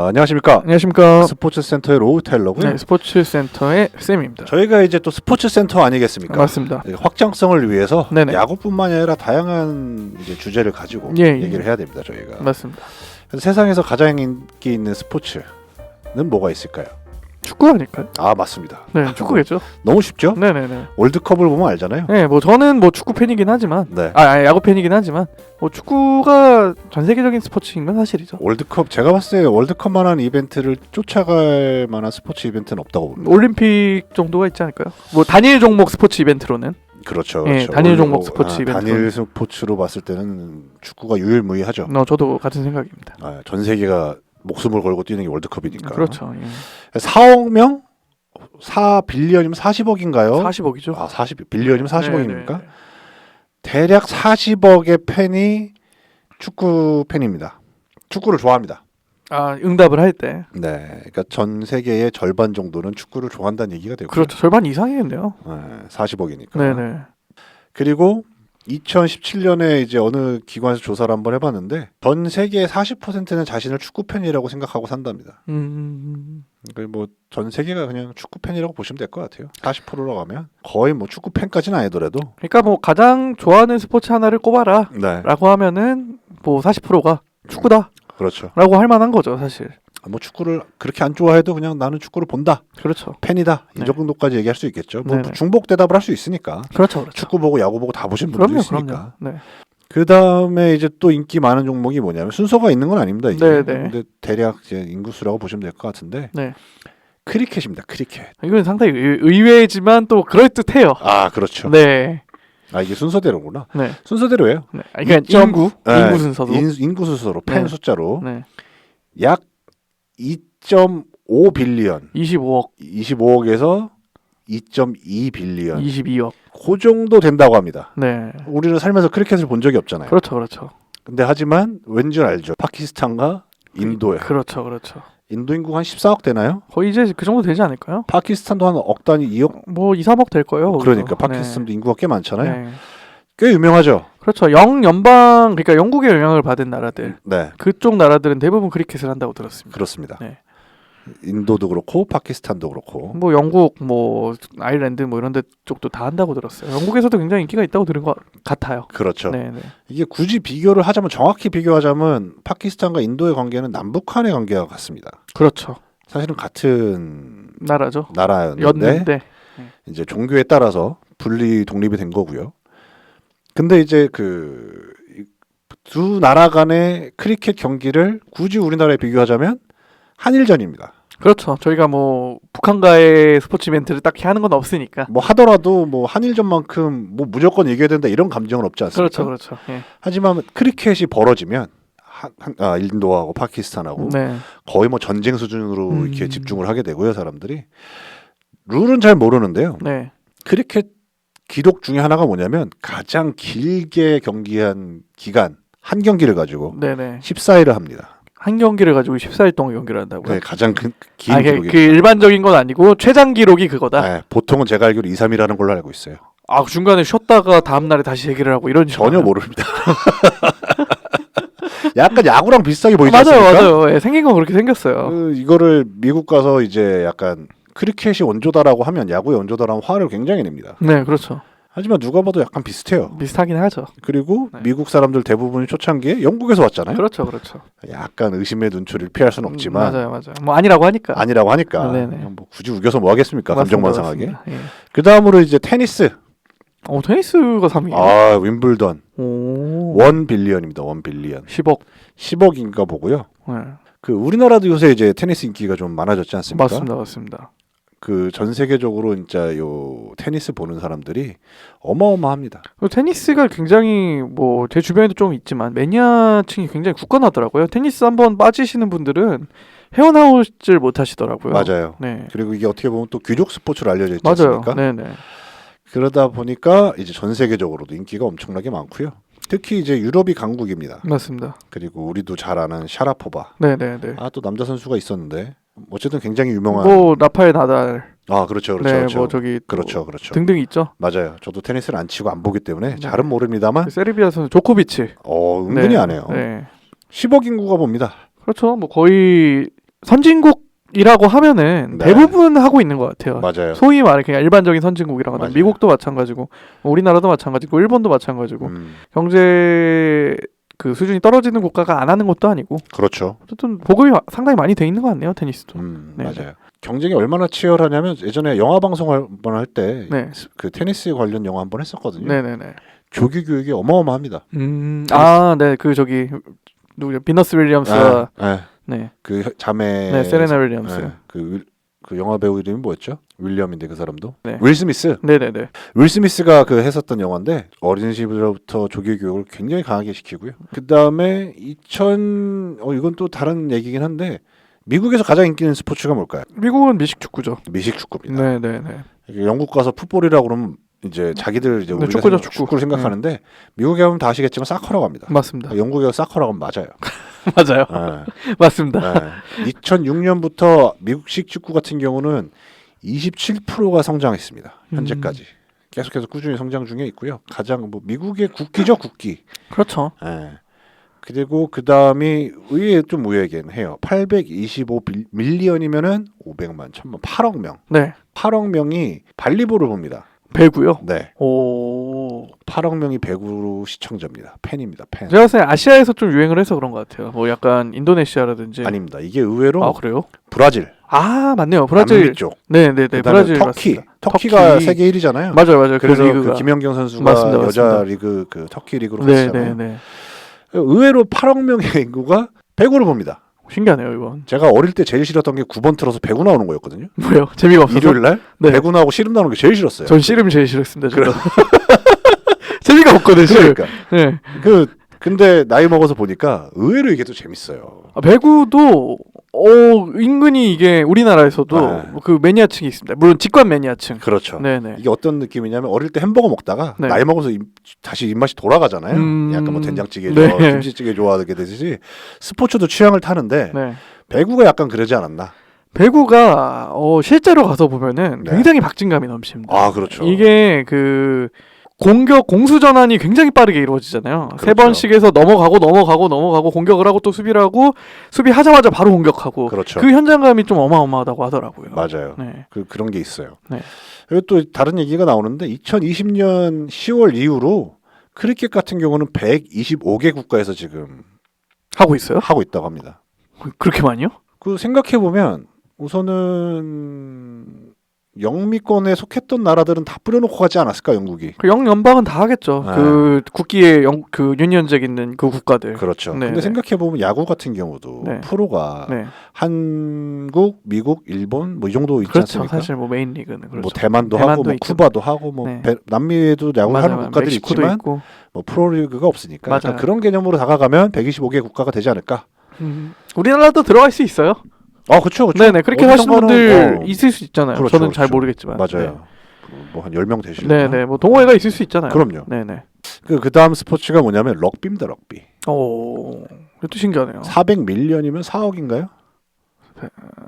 아, 안녕하십니까. 안녕하십니까. 스포츠 센터의 로우 텔러고요. 네, 스포츠 센터의 쌤입니다. 저희가 이제 또 스포츠 센터 아니겠습니까? 맞습니다. 네, 확장성을 위해서 네네. 야구뿐만이 아니라 다양한 이제 주제를 가지고 예, 예. 얘기를 해야 됩니다. 저희가. 맞습니다. 세상에서 가장 인기 있는 스포츠는 뭐가 있을까요? 축구 아닐까요? 아 맞습니다. 네, 축구겠죠. 너무 쉽죠? 네, 네, 네. 월드컵을 보면 알잖아요. 네, 뭐 저는 뭐 축구 팬이긴 하지만 네. 아, 아니, 야구 팬이긴 하지만 뭐 축구가 전 세계적인 스포츠인 건 사실이죠. 월드컵 제가 봤을 때 월드컵만한 이벤트를 쫓아갈 만한 스포츠 이벤트는 없다고 봅니다. 올림픽 정도가 있지 않을까요? 뭐 단일 종목 스포츠 이벤트로는 그렇죠. 예, 그렇죠. 단일 종목 뭐, 스포츠 아, 이벤트로. 단일 스포츠로 봤을 때는 축구가 유일무이하죠. 어, 저도 같은 생각입니다. 아, 전 세계가 목숨을 걸고 뛰는 게 월드컵이니까. 그렇죠. 예. 4억 명? 4 빌리언이면 40억인가요? 40억이죠. 아, 40 빌리언이면 40억입니까? 네, 네, 네. 대략 40억의 팬이 축구 팬입니다. 축구를 좋아합니다. 아, 응답을 할 때. 네, 그러니까 전 세계의 절반 정도는 축구를 좋아한다는 얘기가 되고, 그렇죠. 절반 이상이겠네요. 네, 40억이니까. 네, 네. 그리고 2017년에 이제 어느 기관에서 조사를 한번 해봤는데 전 세계의 40%는 자신을 축구 팬이라고 생각하고 산답니다. 음. 그러니까 뭐전 세계가 그냥 축구 팬이라고 보시면 될 것 같아요. 40%라고 하면 거의 뭐 축구 팬까지는 아니더라도 그러니까 뭐 가장 좋아하는 스포츠 하나를 꼽아라. 네, 라고 하면은 뭐 40%가 축구다라고 그렇죠. 할 만한 거죠, 사실. 뭐 축구를 그렇게 안 좋아해도 그냥 나는 축구를 본다, 그렇죠. 팬이다 이 네. 정도까지 얘기할 수 있겠죠. 뭐 네네. 중복 대답을 할 수 있으니까 그렇죠, 그렇죠. 축구 보고 야구 보고 다 보신 그럼요, 있으니까. 그럼요. 네. 그 다음에 이제 또 인기 많은 종목이 뭐냐면 순서가 있는 건 아닙니다. 이게. 네네. 근데 대략 이제 인구수라고 보시면 될 것 같은데 네. 크리켓입니다. 크리켓. 이건 상당히 의- 의외지만 또 그럴 듯해요. 아 그렇죠. 네. 아 이게 순서대로구나. 네. 순서대로예요. 네. 아니, 그러니까 인구, 네, 인구 순서도. 인, 인구 순서로 팬 네. 숫자로 네. 약 2.5 빌리언, 25억, 25억에서 2.2 빌리언. 22억. 그 정도 된다고 합니다. 네. 우리는 살면서 크리켓을 본 적이 없잖아요. 그렇죠, 그렇죠. 근데 하지만 왠지 알죠. 파키스탄과 인도에 그렇죠, 그렇죠. 인도 인구가 한 14억 되나요? 거의 이제 그 정도 되지 않을까요? 파키스탄도 한 억 단위 2억 뭐 2, 3억 될 거예요. 그러니까. 파키스탄도 인구가 꽤 네. 많잖아요. 네. 꽤 유명하죠. 그렇죠. 영 연방 그러니까 영국의 영향을 받은 나라들. 네, 그쪽 나라들은 대부분 크리켓을 한다고 들었습니다. 그렇습니다. 네. 인도도 그렇고 파키스탄도 그렇고 뭐 영국, 뭐 아일랜드 뭐 이런 데 쪽도 다 한다고 들었어요. 영국에서도 굉장히 인기가 있다고 들은 것 같아요. 그렇죠. 네, 네. 이게 굳이 비교를 하자면 정확히 비교하자면 파키스탄과 인도의 관계는 남북한의 관계와 같습니다. 그렇죠. 사실은 같은 나라죠. 나라였는데 였는데 이제 종교에 따라서 분리 독립이 된 거고요. 근데 이제 그 두 나라 간의 크리켓 경기를 굳이 우리나라에 비교하자면 한일전입니다. 그렇죠. 저희가 뭐 북한과의 스포츠 이벤트를 딱히 하는 건 없으니까. 뭐 하더라도 뭐 한일전만큼 뭐 무조건 이겨야 된다 이런 감정은 없지 않습니까? 그렇죠, 그렇죠. 예. 하지만 크리켓이 벌어지면 한, 한, 아, 인도하고 파키스탄하고 네, 거의 뭐 전쟁 수준으로 음. 이렇게 집중을 하게 되고요, 사람들이. 룰은 잘 모르는데요. 네, 크리켓 기록 중에 하나가 뭐냐면 가장 길게 경기한 기간 한 경기를 가지고 네, 네. 14일을 합니다. 한 경기를 가지고 14일 동안 경기를 한다고요. 네, 가장 그, 긴 아, 그, 기록이. 그 일반적인 건 아니고 최장 기록이 그거다. 네, 보통은 제가 알기로 2, 3일하는 걸로 알고 있어요. 아 중간에 쉬었다가 다음 날에 다시 얘기를 하고 이런 식으로 전혀? 모릅니다. 약간 야구랑 비슷하게 보이지 맞아요, 않습니까? 맞아요. 예, 생긴 건 그렇게 생겼어요. 그 이거를 미국 가서 이제 약간 크리켓이 원조다라고 하면 야구의 원조다라는 화를 굉장히 냅니다. 네, 그렇죠. 하지만 누가 봐도 약간 비슷해요. 비슷하긴 하죠. 그리고 네. 미국 사람들 대부분이 초창기에 영국에서 왔잖아요. 그렇죠, 그렇죠. 약간 의심의 눈초리를 피할 수는 음, 없지만 맞아요, 맞아요. 뭐 아니라고 하니까. 아니라고 하니까 아, 네네. 뭐 굳이 우겨서 뭐 하겠습니까? 감정만 상하게. 예. 그 다음으로 이제 테니스. 어 테니스가 3위. 아 윈블던 오. 원 빌리언입니다. 원 빌리언. 10억. 10억인가 보고요. 네. 그 우리나라도 요새 이제 테니스 인기가 좀 많아졌지 않습니까? 맞습니다, 맞습니다. 그 전 세계적으로 진짜 요 테니스 보는 사람들이 어마어마합니다. 그리고 테니스가 굉장히 뭐 제 주변에도 좀 있지만 매니아층이 굉장히 굳건하더라고요. 테니스 한번 빠지시는 분들은 헤어나오질 못하시더라고요. 맞아요. 네. 그리고 이게 어떻게 보면 또 귀족 스포츠로 알려져 있지 맞아요. 않습니까? 네, 네. 그러다 보니까 이제 전 세계적으로도 인기가 엄청나게 많고요. 특히 이제 유럽이 강국입니다. 맞습니다. 그리고 우리도 잘 아는 샤라포바. 네, 네, 네. 아 또 남자 선수가 있었는데 어쨌든 굉장히 유명한. 뭐 라파엘 나달, 아 그렇죠, 그렇죠, 네, 그렇죠. 뭐 저기 또 그렇죠, 그렇죠. 등등 있죠. 맞아요. 저도 테니스를 안 치고 안 보기 때문에 네. 잘은 모릅니다만, 그 세르비아 선수 조코비치. 어 은근히 네, 안 해요. 네. 10억 인구가 봅니다. 그렇죠. 뭐 거의 선진국 이라고 하면은 네. 대부분 하고 있는 것 같아요. 맞아요. 소위 말해 그냥 일반적인 선진국이라고 하면. 미국도 마찬가지고 뭐 우리나라도 마찬가지고 일본도 마찬가지고 음, 경제 그 수준이 떨어지는 국가가 안 하는 것도 아니고 그렇죠. 어쨌든 보급이 마- 상당히 많이 돼 있는 것 같네요 테니스도. 음, 네, 맞아요. 경쟁이 얼마나 치열하냐면 예전에 영화 방송 한번 할 때그 네, 테니스 관련 영화 한번 했었거든요. 네, 네, 네. 조기 교육이 어마어마합니다. 음, 아, 네, 그 저기 누구죠? 비너스 윌리엄스와 네, 네. 네, 그 혀- 자매 네, 세레나 윌리엄스. 네, 그, 윌- 그 영화 배우 이름이 뭐였죠? 윌리엄인데 그 사람도 네. 윌 스미스. 네, 네, 네. 윌 스미스가 그 했었던 영화인데 어린 시절부터 조기 교육을 굉장히 강하게 시키고요. 그 다음에 2000 어, 이건 또 다른 얘기긴 한데 미국에서 가장 인기 있는 스포츠가 뭘까요? 미국은 미식 축구죠. 미식 축구입니다. 네, 네, 네. 이게 영국 가서 풋볼이라고 그러면 이제 자기들 이제 네, 우리가 축구죠, 축구. 축구 를 생각하는데 미국에 가면 다 아시겠지만 사커라고 합니다. 맞습니다. 영국에 사커라고 하면 맞아요. 맞아요. 네. 맞습니다. 네. 2006년부터 미국식 축구 같은 경우는 27%가 성장했습니다. 현재까지. 계속해서 꾸준히 성장 중에 있고요. 가장 뭐 미국의 국기죠, 국기. 그렇죠. 예. 그리고 그 다음이 의외 좀 의외긴 해요. 825 밀리언이면은 500만, 1000만, 8억 명. 네. 8억 명이 발리볼을 봅니다. 배구요. 네. 오. 8억 명이 배구 시청자입니다. 팬입니다. 팬. 제가 봤을 때 아시아에서 좀 유행을 해서 그런 것 같아요. 뭐 약간 인도네시아라든지. 아닙니다. 이게 의외로 아 그래요? 브라질, 아 맞네요. 브라질. 남미 쪽, 네, 네, 네. 그다음에 브라질 터키, 맞습니다. 터키가 터키. 세계 1위잖아요. 맞아요, 맞아요. 그래서 그그 리그가. 김연경 선수가 맞습니다, 여자 맞습니다. 리그 그 터키 리그로 네, 갔잖아요. 네, 네. 의외로 8억 명의 인구가 배구를 봅니다. 신기하네요 이건. 제가 어릴 때 제일 싫었던 게 9번 틀어서 배구 나오는 거였거든요. 뭐요? 재미가 없어서. 일요일 날 네. 배구 나오고 씨름 나오는 게 제일 싫었어요. 전 씨름 제일 싫었습니다. 저도. 재미가 없거든 씨름. 그러니까 네. 그 근데 나이 먹어서 보니까 의외로 이게 또 재밌어요. 아, 배구도 어 은근히 이게 우리나라에서도 네. 그 매니아층이 있습니다. 물론 직관 매니아층. 그렇죠. 네네. 이게 어떤 느낌이냐면 어릴 때 햄버거 먹다가 네. 나이 먹어서 입- 다시 입맛이 돌아가잖아요. 음, 약간 뭐 된장찌개 네. 좋아, 김치찌개 좋아하게 되듯이 스포츠도 취향을 타는데 네. 배구가 약간 그러지 않았나? 배구가 어 실제로 가서 보면은 네. 굉장히 박진감이 넘칩니다. 아 그렇죠. 이게 그 공격 공수 전환이 굉장히 빠르게 이루어지잖아요. 세 그렇죠. 번씩 해서 넘어가고 넘어가고 넘어가고 공격을 하고 또 수비를 하고 수비하자마자 바로 공격하고 그렇죠. 그 현장감이 좀 어마어마하다고 하더라고요. 맞아요. 네. 그 그런 게 있어요. 네. 그리고 또 다른 얘기가 나오는데 2020년 10월 이후로 크리켓 같은 경우는 125개 국가에서 지금 하고 있어요? 하고 있다고 합니다. 그렇게 많이요? 그 생각해 보면 우선은 영미권에 속했던 나라들은 다 뿌려놓고 가지 않았을까 영국이? 그 영연방은 다 하겠죠. 네. 그 국기에 영, 그 유니언잭 있는 그 국가들. 그렇죠. 네, 근데 네. 생각해 보면 야구 같은 경우도 네. 프로가 네. 한국, 미국, 일본 뭐 이 정도 있지 그렇죠. 않습니까? 사실 뭐 메인 리그는 그렇죠. 뭐 대만도, 하고 대만도 뭐 있죠. 쿠바도 하고 뭐 네. 베- 남미에도 야구 맞아요. 하는 국가들이 멕시코도 있지만 있고. 뭐 프로리그가 없으니까 약간 맞아요. 그런 개념으로 다가가면 125개 국가가 되지 않을까? 음. 우리나라도 들어갈 수 있어요. 아 그렇죠, 그렇죠. 네네 그렇게 하시는 분들 어, 있을 수 있잖아요. 그렇죠, 저는 잘 그렇죠. 모르겠지만. 맞아요. 뭐 한 10명 네. 되시려나? 네네 뭐 동호회가 있을 수 있잖아요. 그럼요. 네네. 그 그다음 스포츠가 뭐냐면 럭비입니다, 럭비. 오 이것도 신기하네요. 400밀리언이면 4억인가요?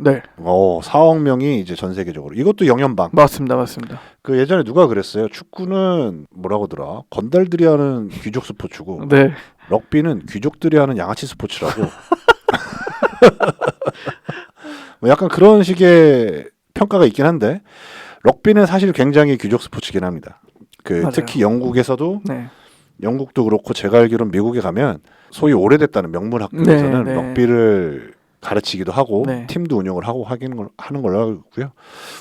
네 어, 4억 명이 이제 전 세계적으로. 이것도 영연방. 맞습니다 맞습니다. 그 예전에 누가 그랬어요. 축구는 뭐라고 더라? 건달들이 하는 귀족 스포츠고 네 럭비는 귀족들이 하는 양아치 스포츠라고. 뭐 약간 그런 식의 평가가 있긴 한데 럭비는 사실 굉장히 귀족 스포츠긴 합니다. 그 맞아요. 특히 영국에서도 네. 영국도 그렇고 제가 알기로는 미국에 가면 소위 오래됐다는 명문 학교에서는 네, 네. 럭비를 가르치기도 하고 네. 팀도 운영을 하고 하기는 걸 하는 걸로 알고 있고요.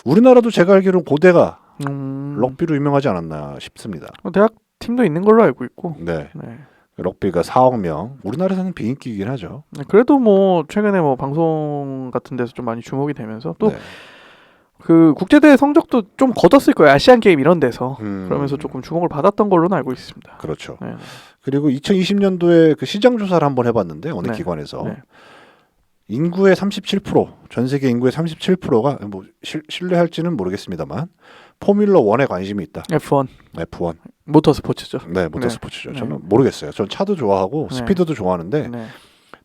우리나라도 제가 알기로는 고대가 음, 럭비로 유명하지 않았나 싶습니다. 뭐 대학 팀도 있는 걸로 알고 있고. 네. 네. 럭비가 4억 명. 우리나라에서는 비인기이긴 하죠. 네, 그래도 뭐 최근에 뭐 방송 같은 데서 좀 많이 주목이 되면서 또 네. 그 국제대회 성적도 좀 거뒀을 거예요. 아시안 게임 이런 데서. 음, 그러면서 조금 주목을 받았던 걸로는 알고 있습니다. 그렇죠. 네. 그리고 2020년도에 그 시장 조사를 한번 해봤는데 어느 네. 기관에서 네. 인구의 37%전 세계 인구의 37%가 뭐 실, 신뢰할지는 모르겠습니다만 포뮬러 1에 관심이 있다. F1 F1. 모터 스포츠죠. 네, 모터 네. 스포츠죠. 네. 저는 모르겠어요. 전 차도 좋아하고 네. 스피드도 좋아하는데 네.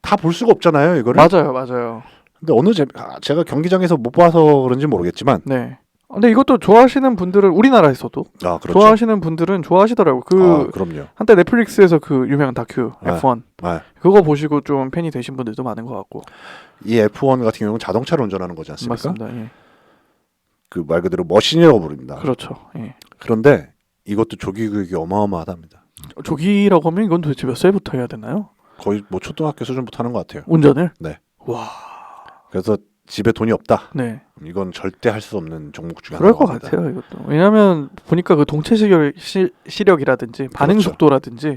다볼 수가 없잖아요, 이거를. 맞아요, 맞아요. 근데 어느 제, 아, 제가 경기장에서 못 봐서 그런지 모르겠지만 네. 근데 이것도 좋아하시는 분들은 우리나라에서도 아 그렇죠. 좋아하시는 분들은 좋아하시더라고요. 그 아, 그럼요. 한때 넷플릭스에서 그 유명한 다큐 네. F1 아, 그거 보시고 좀 팬이 되신 분들도 많은 것 같고 이 F1 같은 경우는 자동차를 운전하는 거지 않습니까? 맞습니다. 예. 그 말 그대로 머신이라고 부릅니다. 그렇죠. 예. 그런데 이것도 조기 교육이 어마어마하답니다. 조기라고 하면 이건 도대체 몇 살부터 해야 되나요? 거의 뭐 초등학교 수준부터 하는 것 같아요. 운전을? 네. 와, 그래서 집에 돈이 없다. 네. 이건 절대 할 수 없는 종목 중에 그럴 것 같아요. 이것도 왜냐하면 보니까 그 동체 시력, 시, 시력이라든지 반응 그렇죠. 속도라든지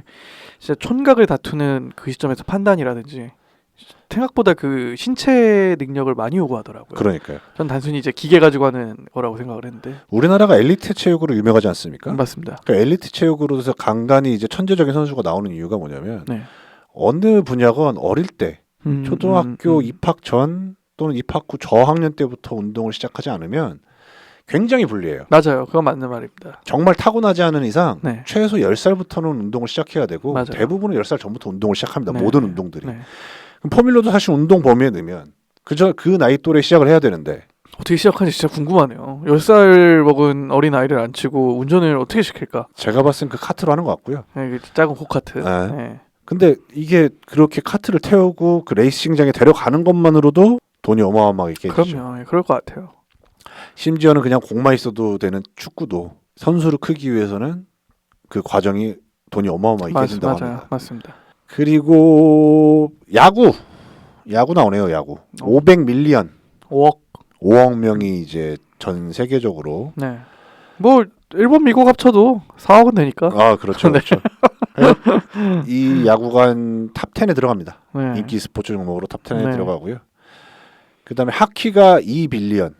진짜 촌각을 다투는 그 시점에서 판단이라든지 생각보다 그 신체 능력을 많이 요구하더라고요. 그러니까요. 전 단순히 이제 기계 가지고 하는 거라고 생각을 했는데 우리나라가 엘리트 체육으로 유명하지 않습니까? 맞습니다. 그러니까 엘리트 체육으로 해서 간간히 이제 천재적인 선수가 나오는 이유가 뭐냐면 네. 어느 분야건 어릴 때 음, 초등학교 음, 음. 입학 전 또는 입학 후 저학년 때부터 운동을 시작하지 않으면 굉장히 불리해요. 맞아요. 그건 맞는 말입니다. 정말 타고나지 않은 이상 네. 최소 10살부터는 운동을 시작해야 되고 맞아요. 대부분은 10살 전부터 운동을 시작합니다. 네. 모든 운동들이. 네. 포뮬러도 사실 운동 범위에 넣으면 그저 그 나이 또래 시작을 해야 되는데 어떻게 시작하는지 진짜 궁금하네요. 10살 먹은 어린 아이를 안 치고 운전을 어떻게 시킬까? 제가 봤을 땐 그 카트로 하는 것 같고요. 네, 그 작은 고카트. 네. 네. 근데 이게 그렇게 카트를 태우고 그 레이싱장에 데려가는 것만으로도 돈이 어마어마하게 깨지죠. 그럼요. 예, 그럴 것 같아요. 심지어는 그냥 공만 있어도 되는 축구도 선수를 크기 위해서는 그 과정이 돈이 어마어마하게 맞, 깨진다고 맞아요. 합니다. 맞습니다. 그리고 야구 야구 나오네요. 야구 어. 500 밀리언 5억. 5억 명이 이제 전 세계적으로 네. 뭐 일본 미국 합쳐도 4억은 되니까. 아 그렇죠 네. 그렇죠. 이 야구가 탑 10에 들어갑니다. 네. 인기 스포츠 종목으로 탑 10에 네. 들어가고요. 그 다음에 하키가 2 빌리언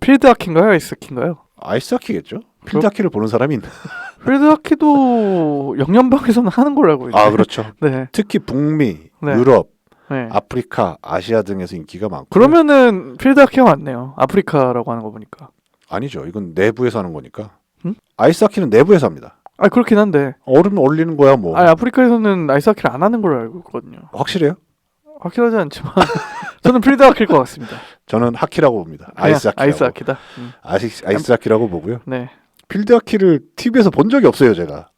필드 하키인가요? 아이스 하키인가요? 아이스 하키겠죠? 필드 하키를 보는 사람이 있나? 필드 하키도 영연방에서는 하는 걸로 알고 있는데. 아 그렇죠. 네. 특히 북미, 네. 유럽, 네. 아프리카, 아시아 등에서 인기가 많고 그러면은 필드 하키가 맞네요. 아프리카라고 하는 거 보니까. 아니죠. 이건 내부에서 하는 거니까. 응? 아이스 하키는 내부에서 합니다. 아 그렇긴 한데. 얼음 올리는 거야 뭐. 아 아프리카에서는 아이스 하키를 안 하는 걸로 알고 있거든요. 확실해요? 확실하지 않지만 저는 필드 하키일 것 같습니다. 저는 하키라고 봅니다. 그냥 아이스 하키라고. 아이스 하키다. 음. 아이스, 아이스 하키라고 보고요. 네. 필드 하키를 TV에서 본 적이 없어요, 제가.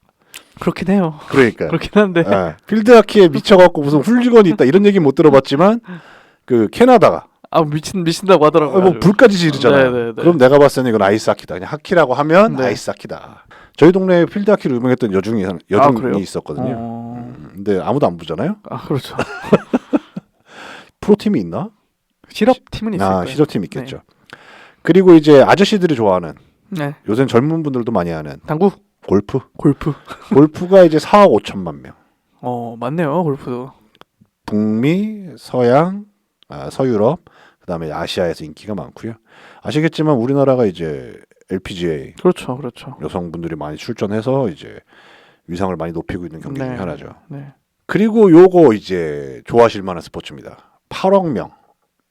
그렇긴 해요. 그러니까. 그렇긴 한데. 예. 필드 하키에 미쳐갖고 무슨 훌직원이 있다 이런 얘기 못 들어봤지만 그 캐나다가 아 미친 미친다고 하더라고요. 어, 뭐 아주. 불까지 지르잖아요. 네, 네, 네. 그럼 내가 봤을 때는 이건 아이스 하키다. 그냥 하키라고 하면 네. 아이스 하키다. 저희 동네에 필드 하키를 유명했던 여중이 아, 여중이 그래요? 있었거든요. 어... 음, 근데 아무도 안 보잖아요. 아 그렇죠. 프로팀이 있나? 실업 팀은 있을 아, 거예요. 실업팀 있겠죠. 그리고 이제 아저씨들이 좋아하는 네. 요새 젊은 분들도 많이 하는 당구, 골프. 골프. 골프가 이제 4억 5천만 명. 어 맞네요 골프도. 북미, 서양, 아, 서유럽, 그다음에 아시아에서 인기가 많고요. 아시겠지만 우리나라가 이제 LPGA 그렇죠, 그렇죠. 여성분들이 많이 출전해서 이제 위상을 많이 높이고 있는 경기 중에 네. 하나죠. 네. 그리고 요거 이제 좋아하실 만한 스포츠입니다. 8억 명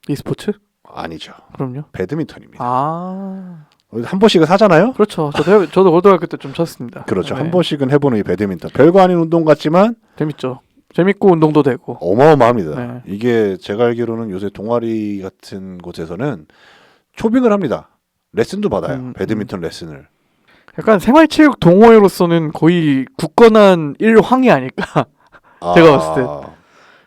e스포츠? 아니죠. 그럼요. 배드민턴입니다. 아 한 번씩은 사잖아요. 그렇죠. 저도 해- 저도 고등학교 때 좀 쳤습니다. 그렇죠. 네. 한 번씩은 해보는 이 배드민턴. 별거 아닌 운동 같지만 재밌죠. 재밌고 운동도 되고. 어마어마합니다. 네. 이게 제가 알기로는 요새 동아리 같은 곳에서는 초빙을 합니다. 레슨도 받아요. 음, 배드민턴 레슨을. 약간 생활체육 동호회로서는 거의 굳건한 일황이 아닐까. 제가 봤을 때.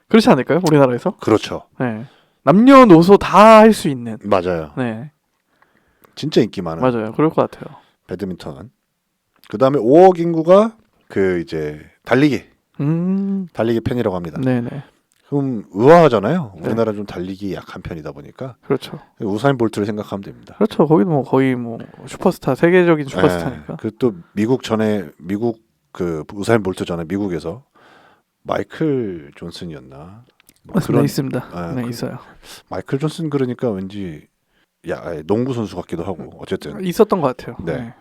그렇지 않을까요? 우리나라에서? 그렇죠. 네. 남녀노소 다 할 수 있는. 맞아요. 네. 진짜 인기 많은 맞아요. 그럴 것 같아요. 배드민턴. 그 다음에 5억 인구가 그 이제 달리기, 음. 달리기 팬이라고 합니다. 네네. 그럼 의아하잖아요. 네. 우리나라 좀 달리기 약한 편이다 보니까 그렇죠. 우사인 볼트를 생각하면 됩니다. 그렇죠. 거기도 뭐 거의 뭐 슈퍼스타 세계적인 슈퍼스타니까. 그또 미국 전에 미국 그 우사인 볼트 전에 미국에서 마이클 존슨이었나? 뭐 맞습니다. 있습니다. 아, 네 그- 있어요. 마이클 존슨 그러니까 왠지 야 농구 선수 같기도 하고 어쨌든 있었던 것 같아요. 네.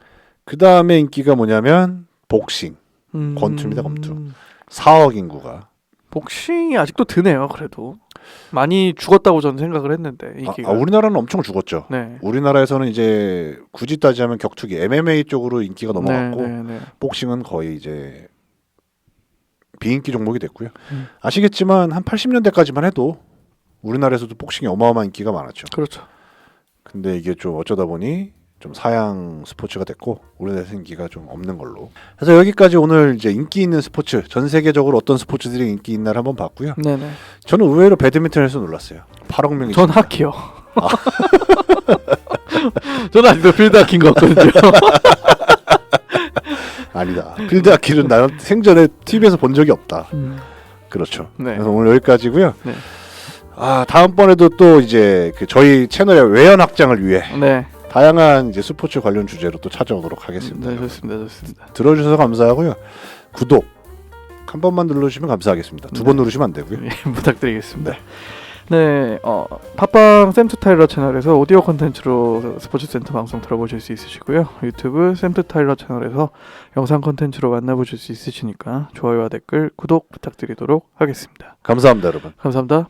그 다음에 인기가 뭐냐면 복싱 음... 권투입니다, 권투. 4억 인구가 복싱이 아직도 드네요. 그래도 많이 죽었다고 저는 생각을 했는데 아, 인기가. 아, 우리나라는 엄청 죽었죠. 네. 우리나라에서는 이제 굳이 따지자면 격투기 MMA 쪽으로 인기가 넘어갔고 네, 네, 네. 복싱은 거의 이제 비인기 종목이 됐고요. 음. 아시겠지만 한 80년대까지만 해도 우리나라에서도 복싱이 어마어마한 인기가 많았죠. 그렇죠. 근데 이게 좀 어쩌다 보니 좀 사양 스포츠가 됐고 우리나라에서 인기가 좀 없는 걸로. 그래서 여기까지 오늘 이제 인기 있는 스포츠 전 세계적으로 어떤 스포츠들이 인기 있나를 한번 봤고요. 네네. 저는 의외로 배드민턴에서 놀랐어요. 8억 명이. 전 있습니다. 하키요. 저는 아직도 필드 하키인 것 같거든요. 아니다. 필드 아키는 나는 생전에 TV에서 본 적이 없다. 음. 그렇죠. 네. 그래서 오늘 여기까지고요. 네. 아 다음번에도 또 이제 그 저희 채널의 외연 확장을 위해 네. 다양한 이제 스포츠 관련 주제로 또 찾아오도록 하겠습니다. 네, 좋습니다. 좋습니다. 들어주셔서 감사하고요. 구독 한 번만 눌러주시면 감사하겠습니다. 두 번 네. 누르시면 안 되고요. 예, 부탁드리겠습니다. 네, 어, 팟빵 샘투 타일러 채널에서 오디오 콘텐츠로 스포츠 센터 방송 들어보실 수 있으시고요. 유튜브 샘투 타일러 채널에서 영상 콘텐츠로 만나보실 수 있으시니까 좋아요와 댓글, 구독 부탁드리도록 하겠습니다. 감사합니다, 여러분. 감사합니다.